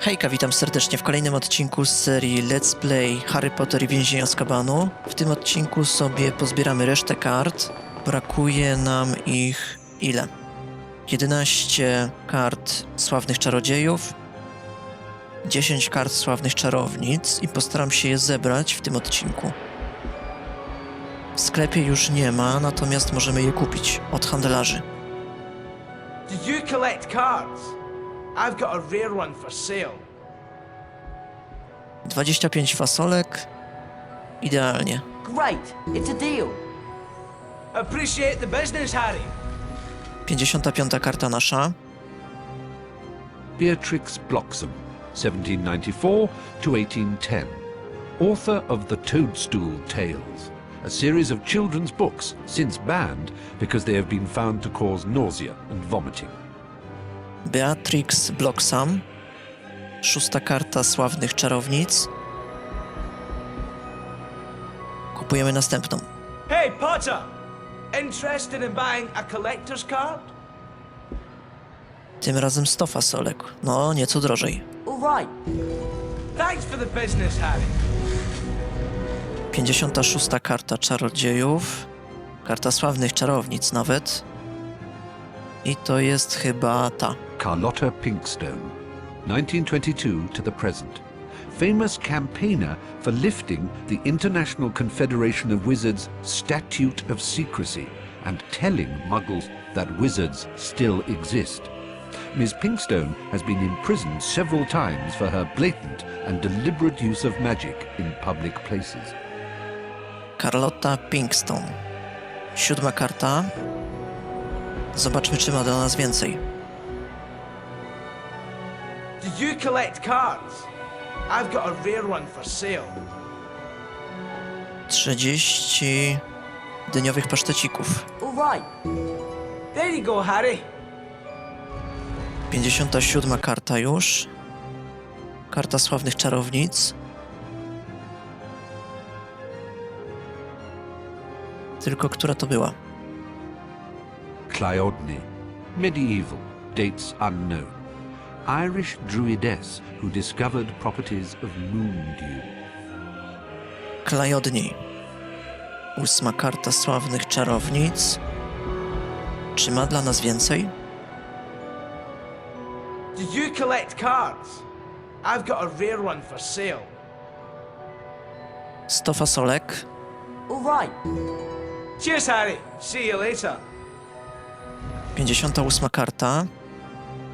Hejka, witam serdecznie w kolejnym odcinku z serii Let's Play Harry Potter i Więzień Azkabanu. W tym odcinku sobie pozbieramy resztę kart. Brakuje nam ich ile? 11 kart sławnych czarodziejów, 10 kart sławnych czarownic i postaram się je zebrać w tym odcinku. W sklepie już nie ma, natomiast możemy je kupić od handlarzy. Did you collect cards? I've got a rare one for sale. 25 fasolek. Idealnie. Great, it's a deal. Appreciate the business, Harry. 55 karta nasza. Beatrix Bloxham, 1794 to 1810. Author of The Toadstool Tales, a series of children's books since banned because they have been found to cause nausea and vomiting. Beatrix Bloxham. Szósta karta sławnych czarownic. Kupujemy następną. Hey, Potter! Interested in buying a collector's card? Tym razem 100 fasolek. No, nieco drożej. All right. Thanks for the business, Harry. 56 karta czarodziejów. Karta sławnych czarownic nawet. I to jest chyba ta. Carlotta Pinkstone, 1922 to the present. Famous campaigner for lifting the International Confederation of Wizards Statute of Secrecy and telling muggles that wizards still exist. Ms. Pinkstone has been imprisoned several times for her blatant and deliberate use of magic in public places. Carlotta Pinkstone. Siódma karta. Zobaczmy, czy ma dla nas więcej. Did you collect cards? I've got a rare one for sale. 30 dyniowych pasztecików. All right. There you go, Harry. 57 karta już. Karta sławnych czarownic. Tylko która to była? Cleodne, medieval, dates unknown. Irish druidess who discovered properties of moon dew. Klajodni. Ósma karta sławnych czarownic. Czy ma dla nas więcej? Did you collect cards? I've got a rare one for sale. 100 fasolek. All right. Cheers, Harry. See you later. 58 karta.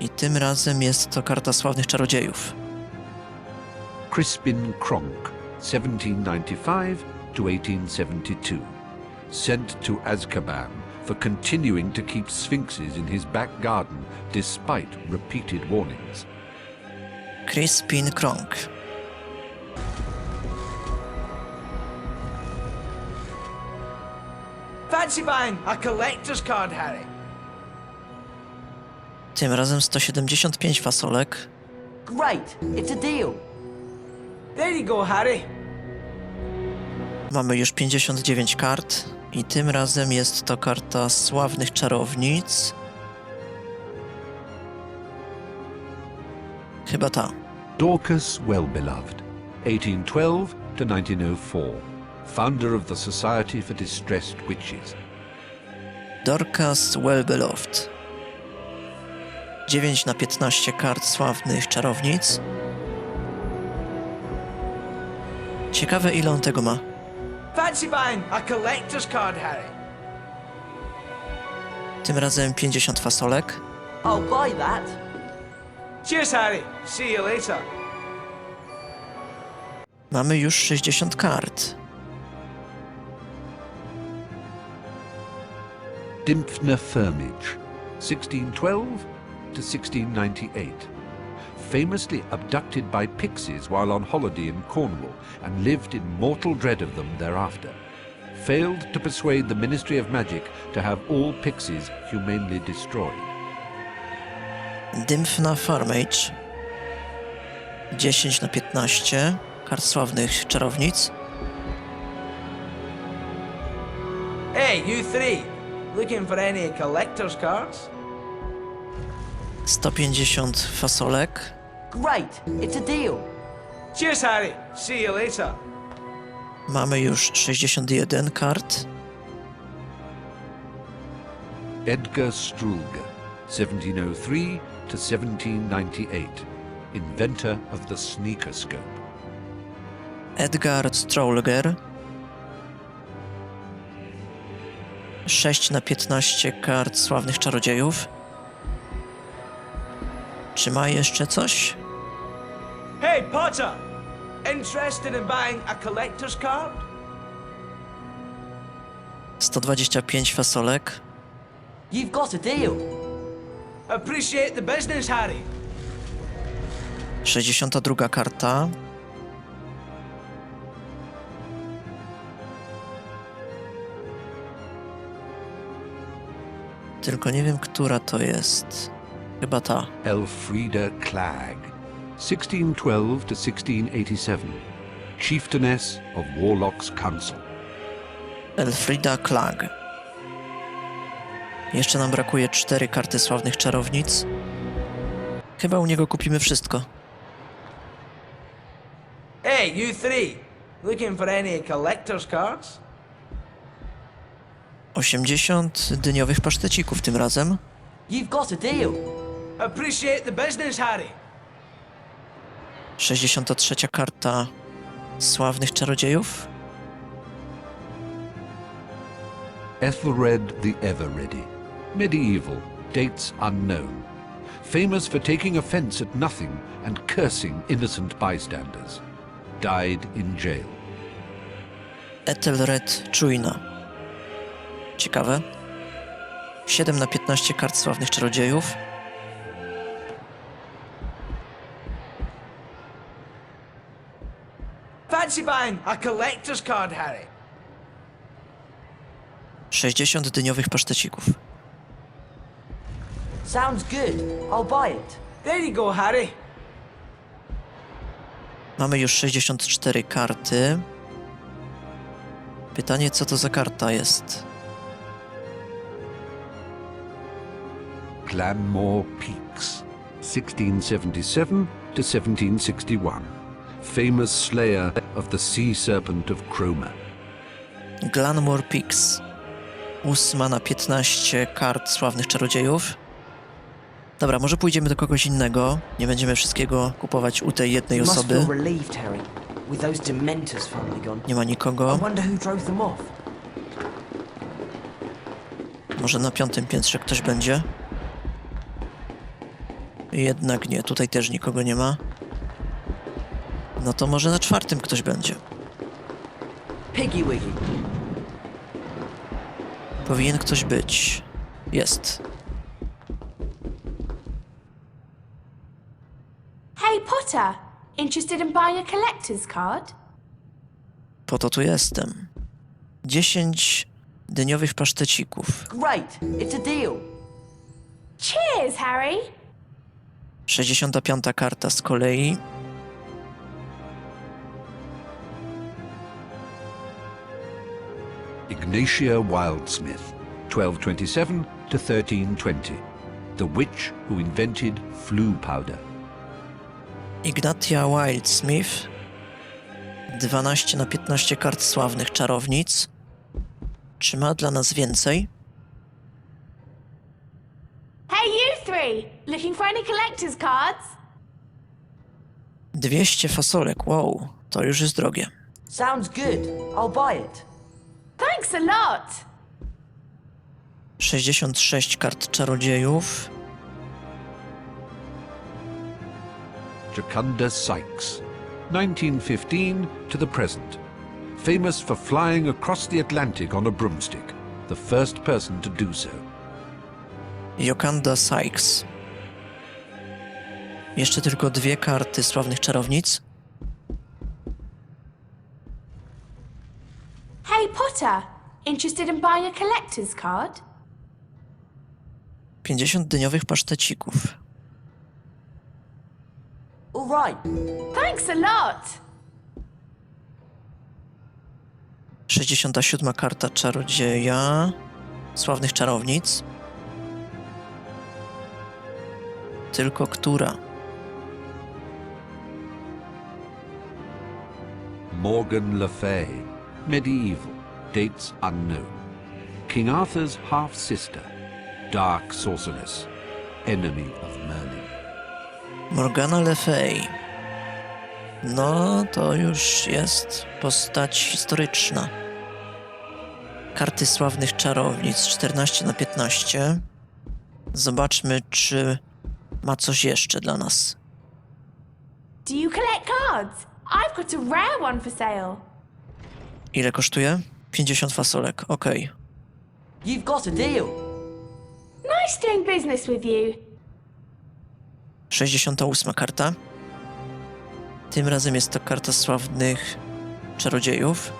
I tym razem jest to karta sławnych czarodziejów. Crispin Kronk, 1795 to 1872. Sent to Azkaban for continuing to keep sphinxes in his back garden despite repeated warnings. Crispin Kronk. Fancy buying a collector's card, Harry? Tym razem 175 fasolek. Great, it's a deal. There you go, Harry. Mamy już 59 kart. I tym razem jest to karta sławnych czarownic. Chyba ta. Dorcas Wellbeloved, 1812 to 1904. Founder of the Society for Distressed Witches. Dorcas Wellbeloved. 9 na 15 kart sławnych czarownic. Ciekawe ile on tego ma. Fancy buying a collector's card, Harry? Tym razem 50 fasolek. I'll buy that. Cheers, Harry. See you later. Mamy już 60 kart. Dimpfner Firmage, 1612 to 1698. Famously abducted by pixies while on holiday in Cornwall and lived in mortal dread of them thereafter. Failed to persuade the Ministry of Magic to have all pixies humanely destroyed. Dymfna Farmage. 10 na 15 kart sławnych czarownic. Hey, you three. Looking for any collector's cards? 150 fasolek. Great, it's a deal. Cheers, Harry. See you later. Mamy już 61 kart. Edgar Struge, 1703 to 1798, inventor of the sneaker scope. Edgar Strolger. 6 na 15 kart sławnych czarodziejów. Czy ma jeszcze coś? Hey, Potter! Interested in buying a collector's card? 125 fasolek. You've got a deal. Appreciate the business, Harry. 62 karta. Tylko nie wiem, która to jest. Chyba ta. Elfrida Clag, 1612 to 1687, chieftainess of Warlock's Council. Elfrida Klag. Jeszcze nam brakuje cztery karty sławnych czarownic. Chyba u niego kupimy wszystko. Hey, you three. Looking for any collector's cards? 80 dyniowych pasztecików tym razem. You've got a deal. Appreciate the business, Harry. 63 karta sławnych czarodziejów. Ethelred the Ever-Ready, medieval, dates unknown, famous for taking offense at nothing and cursing innocent bystanders, died in jail. Ethelred Czujna. Ciekawe. 7 na 15 kart sławnych czarodziejów. Fancy buying a collector's card, Harry? 60 dyniowych pasztecików. Sounds good. I'll buy it. There you go, Harry. Mamy już 64 karty. Pytanie, co to za karta jest? Glanmore Peaks, 1677 to 1761, famous slayer of the sea serpent of Cromer. Glanmore Peaks. Ósma na 15 kart sławnych czarodziejów. Dobra, może pójdziemy do kogoś innego. Nie będziemy wszystkiego kupować u tej jednej osoby. Nie ma nikogo. Może na piątym piętrze ktoś będzie? Jednak nie, tutaj też nikogo nie ma. No to może na czwartym ktoś będzie. Piggy Wiggy. Powinien ktoś być. Jest. Hey Potter, interested in buying a collector's card? Po to tu jestem. 10 dyniowych pasztecików. Great, it's a deal. Cheers, Harry! 65 karta z kolei. Ignatia Wildsmith, 1227 to 1320, the witch who invented flue powder. Ignatia Wildsmith. 12 na 15 kart sławnych czarownic. Czy ma dla nas więcej? Hey, you three! Looking for any collector's cards? 200 fasolek, wow, to już jest drogie. Sounds good. I'll buy it. Thanks a lot! 66 kart czarodziejów. Jocunda Sykes, 1915 to the present, famous for flying across the Atlantic on a broomstick, the first person to do so. Jokanda Sykes. Jeszcze tylko dwie karty sławnych czarownic. Potter. Interested in buying a collector's card? 50 dniowych pasztecików. All right. Thanks a lot. 67 karta czarodzieja. Sławnych czarownic. Tylko która? Morgan Le Fay, medieval. Dates unknown. King Arthur's half sister. Dark sorceress. Enemy of Merlin. Morgana Le Fay. No, to już jest postać historyczna. Karty sławnych czarownic 14 na 15. Zobaczmy, czy ma coś jeszcze dla nas. Do you collect cards? I've got a rare one for sale. Ile kosztuje? 50 fasolek, okej. You've got a deal. Nice doing business with you. 68 karta. Tym razem jest to karta sławnych czarodziejów.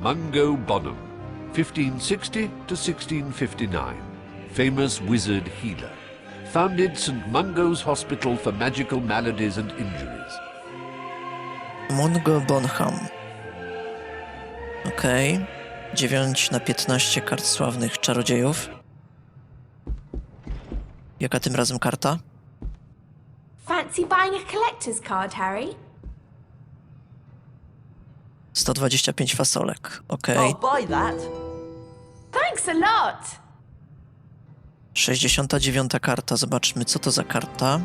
Mungo Bonham. 1560 to 1659. Famous wizard healer. Founded St. Mungo's Hospital for Magical Maladies and Injuries. Mungo Bonham. Okej. 9 na 15 kart sławnych czarodziejów. Jaka tym razem karta? Fancy buying a collector's card, Harry? 125 fasolek. Okej. I'll buy that. Thanks a lot. 69 karta. Zobaczmy, co to za karta.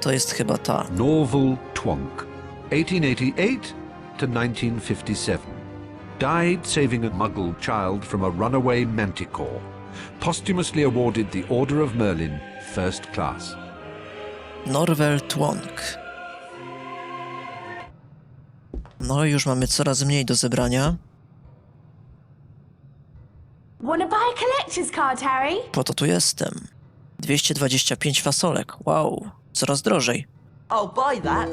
To jest chyba ta. Norval Twonk. 1888 to 1957. Died saving a muggle child from a runaway manticore. Posthumously awarded the Order of Merlin, first class. Norwell Twonk. No już mamy coraz mniej do zebrania. Wanna buy a collector's card, Harry? Po to tu jestem. 225 fasolek. Wow, coraz drożej. I'll buy that.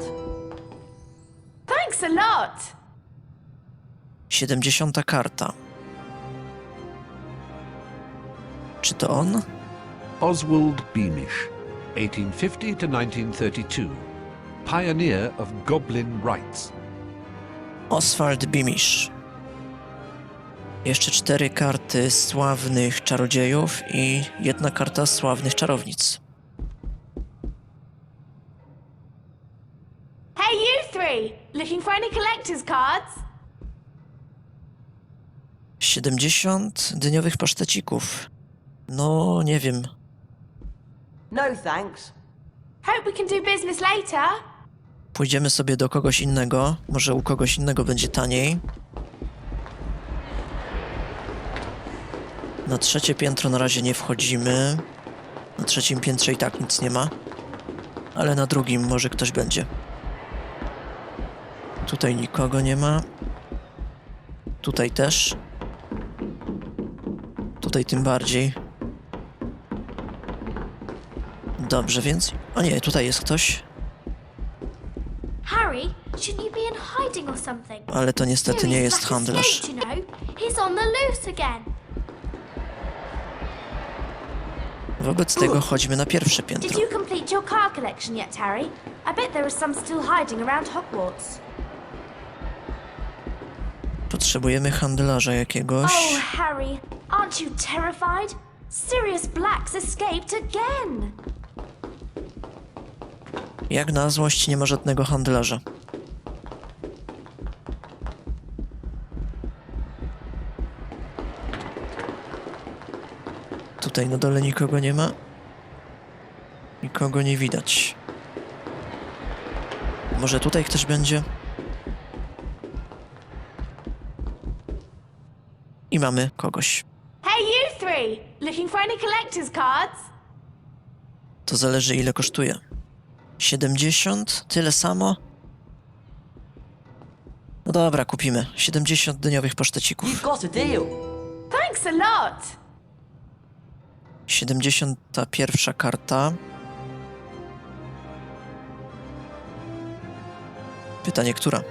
Thanks a lot. 70 karta. Czy to on? Oswald Beamish. 1850 to 1932. Pioneer of Goblin Rights. Oswald Bimisz. Jeszcze cztery karty sławnych czarodziejów i jedna karta sławnych czarownic. Hey, you three! Looking for any collector's cards? 70 dyniowych pasztecików. No, nie wiem. No thanks. Hope we can do business later. Pójdziemy sobie do kogoś innego. Może u kogoś innego będzie taniej. Na trzecie piętro na razie nie wchodzimy. Na trzecim piętrze i tak nic nie ma. Ale na drugim może ktoś będzie. Tutaj nikogo nie ma. Tutaj też. Tutaj tym bardziej. Dobrze, więc. O nie, tutaj jest ktoś. Harry, shouldn't you be in hiding or something? Ale to niestety nie jest handlarz. He's on the loose again. Wobec tego chodźmy na pierwsze Did piętro. you complete your car collection yet, Harry? I bet there are some still hiding around Hogwarts. Potrzebujemy handlarza jakiegoś. Oh, Harry, aren't you terrified? Sirius Black's escaped again. Jak na złość nie ma żadnego handlarza. Tutaj na dole nikogo nie ma. Nikogo nie widać. Może tutaj ktoś będzie? I mamy kogoś. Hey, you three! Looking for any collector's cards? To zależy ile kosztuje. 70? Tyle samo? No dobra, kupimy. 70 dyniowych pasztecików. You've got a deal. Thanks a lot. 71 karta. Pytanie, która?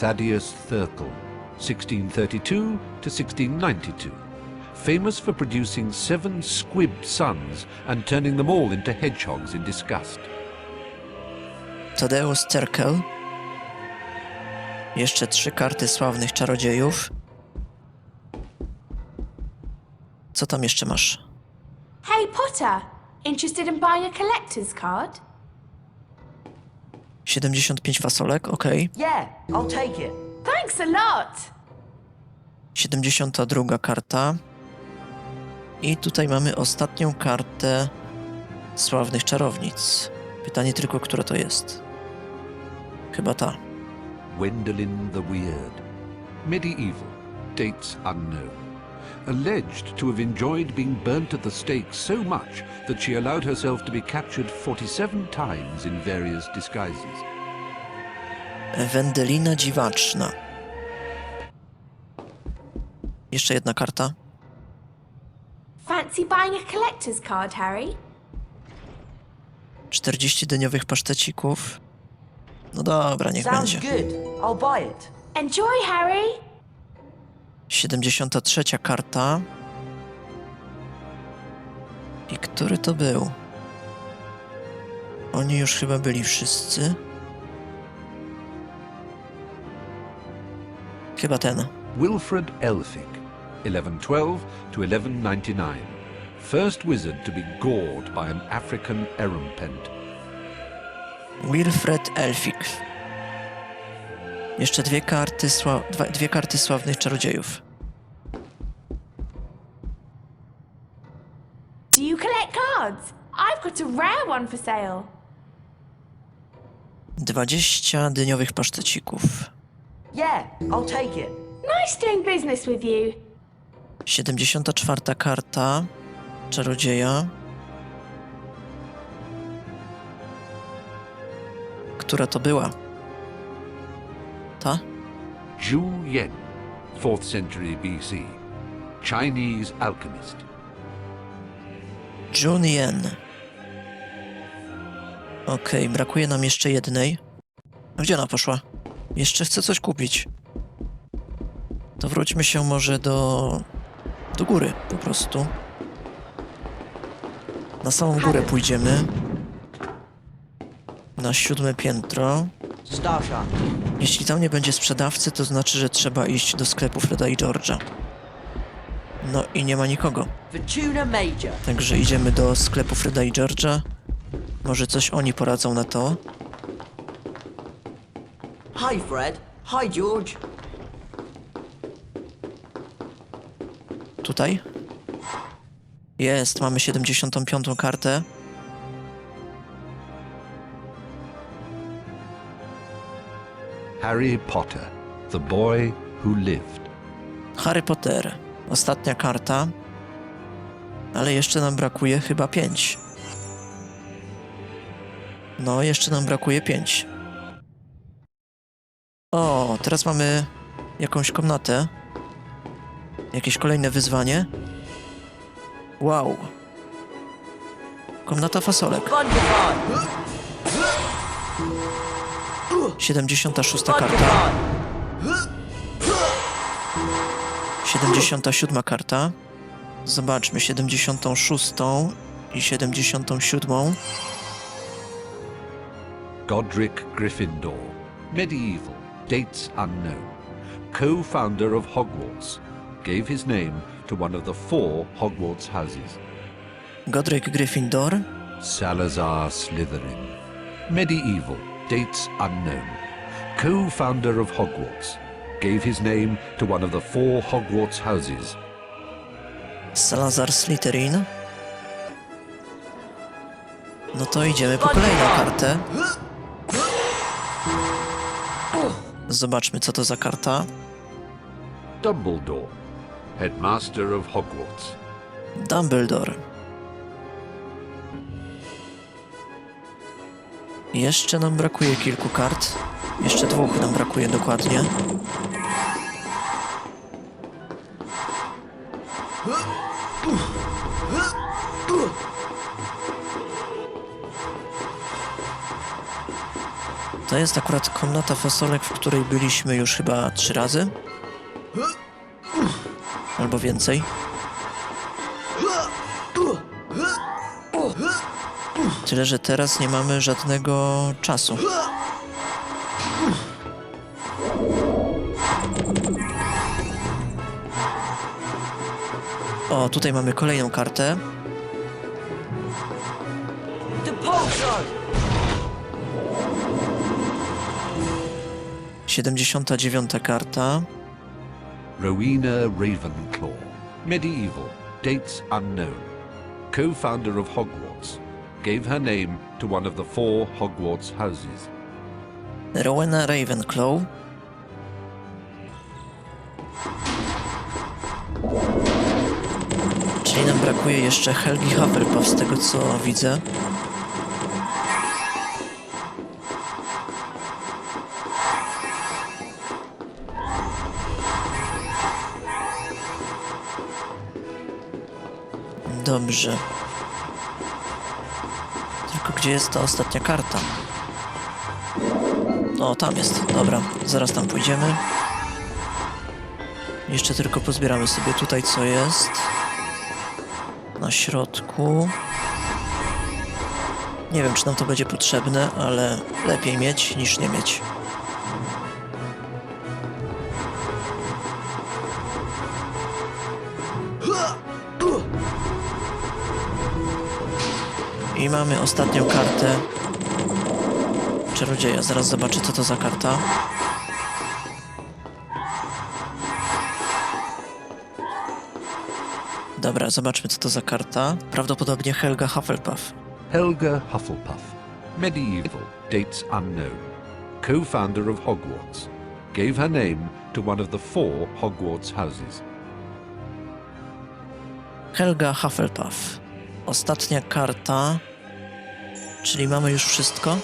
Thaddeus Thurkel. 1632 to 1692. Famous for producing seven squib sons and turning them all into hedgehogs in disgust. Tadeusz Terkel. Jeszcze trzy karty sławnych czarodziejów. Co tam jeszcze masz? Hey, Potter. Interested in buying a collector's card? 75 fasolek, okej. Yeah, I'll take it. Thanks a lot. 72 karta. I tutaj mamy ostatnią kartę sławnych czarownic. Pytanie tylko, która to jest. Chyba ta. Gwendolen the Weird. Medieval. Dates unknown. Alleged to have enjoyed being burnt at the stake so much that she allowed herself to be captured 47 times in various disguises. Wendelina dziwaczna. Jeszcze jedna karta. Fancy buying a collector's card, Harry? 40 dyniowych pasztecików. No dobra, niech Sounds będzie. good. I'll buy it. Enjoy, Harry. 73 karta. I który to był? Oni już chyba byli wszyscy. Chyba ten. Wilfred Elphick, 1112 to 1199. First wizard to be gored by an African erumpent. Wilfred Elphick. Jeszcze dwie karty, dwie karty sławnych czarodziejów. Got a rare one for sale. 20 dyniowych pasztecików. Yeah, I'll take it. Nice doing business with you. 74 karta czarodzieja. Która to była? Ta? Zhu Yen, 4th century BC. Chinese alchemist. Jun Yen. Okej, brakuje nam jeszcze jednej. A Gdzie ona poszła? Jeszcze chcę coś kupić. To wróćmy się może do... do góry po prostu. Na samą górę pójdziemy. Na siódme piętro. Starsharp. Jeśli tam nie będzie sprzedawcy, to znaczy, że trzeba iść do sklepu Freda i George'a. No i nie ma nikogo. Także idziemy do sklepu Freda i George'a. Może coś oni poradzą na to. Hi, Fred. Hi, George. Tutaj? Jest, mamy 75. kartę. Harry Potter, the boy who lived. Harry Potter. Ostatnia karta. Ale jeszcze nam brakuje chyba 5. No, jeszcze nam brakuje 5. O, teraz mamy jakąś komnatę. Jakieś kolejne wyzwanie. Wow. Komnata fasolek. Bunderfine. 76 karta. Bunderfine. 77 karta. Zobaczmy 76 i 77. Godric Gryffindor. Medieval. Dates unknown. Co-founder of Hogwarts. Gave his name to one of the four Hogwarts houses. Godric Gryffindor. Salazar Slytherin. Medieval. Dates unknown. Co-founder of Hogwarts. Gave his name to one of the four Hogwarts houses. Salazar Slytherin. No to idziemy po kolejną kartę. Zobaczmy, co to za karta. Dumbledore. Headmaster of Hogwarts. Dumbledore. Jeszcze nam brakuje kilku kart. Jeszcze dwóch nam brakuje dokładnie. To jest akurat komnata fasolek, w której byliśmy już chyba trzy razy. Albo więcej. Tyle, że teraz nie mamy żadnego czasu. O, tutaj mamy kolejną kartę. 79 karta. Rowena Ravenclaw. Medieval. Dates unknown. Co-founder of Hogwarts. Gave her name to one of the four Hogwarts houses. Rowena Ravenclaw. Czyli nam brakuje jeszcze Helgi Hufflepuff z tego co widzę. Dobrze. Tylko gdzie jest ta ostatnia karta? O, tam jest. Dobra, zaraz tam pójdziemy. Jeszcze tylko pozbieramy sobie tutaj, co jest. Na środku. Nie wiem, czy nam to będzie potrzebne, ale lepiej mieć niż nie mieć. I mamy ostatnią kartę Czarodzieja, zaraz zobaczę co to za karta. Dobra, zobaczmy co to za karta. Prawdopodobnie Helga Hufflepuff. Helga Hufflepuff. Medieval. Dates unknown. Co-founder of Hogwarts. Gave her name to one of the four Hogwarts houses. Helga Hufflepuff. Ostatnia karta. Czyli mamy już wszystko.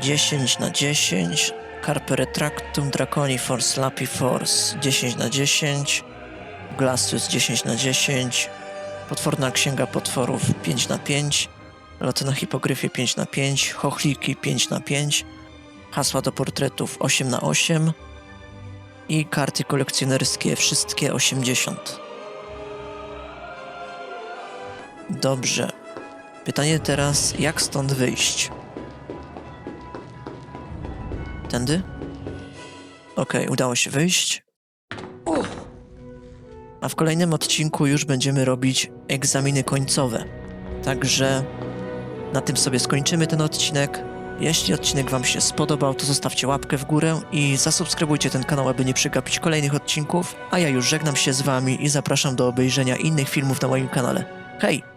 10 na 10. Carpe Retractum Draconi Force Lapi Force 10 na 10. Glacius 10 na 10. Potworna Księga Potworów 5 na 5. Loty na Hipogryfie 5 na 5. Chochliki 5 na 5. Hasła do portretów 8 na 8 i karty kolekcjonerskie, wszystkie 80. Dobrze. Pytanie teraz, jak stąd wyjść? Tędy? Okej, udało się wyjść. A w kolejnym odcinku już będziemy robić egzaminy końcowe. Także na tym sobie skończymy ten odcinek. Jeśli odcinek Wam się spodobał, to zostawcie łapkę w górę i zasubskrybujcie ten kanał, aby nie przegapić kolejnych odcinków. A ja już żegnam się z Wami i zapraszam do obejrzenia innych filmów na moim kanale. Hej!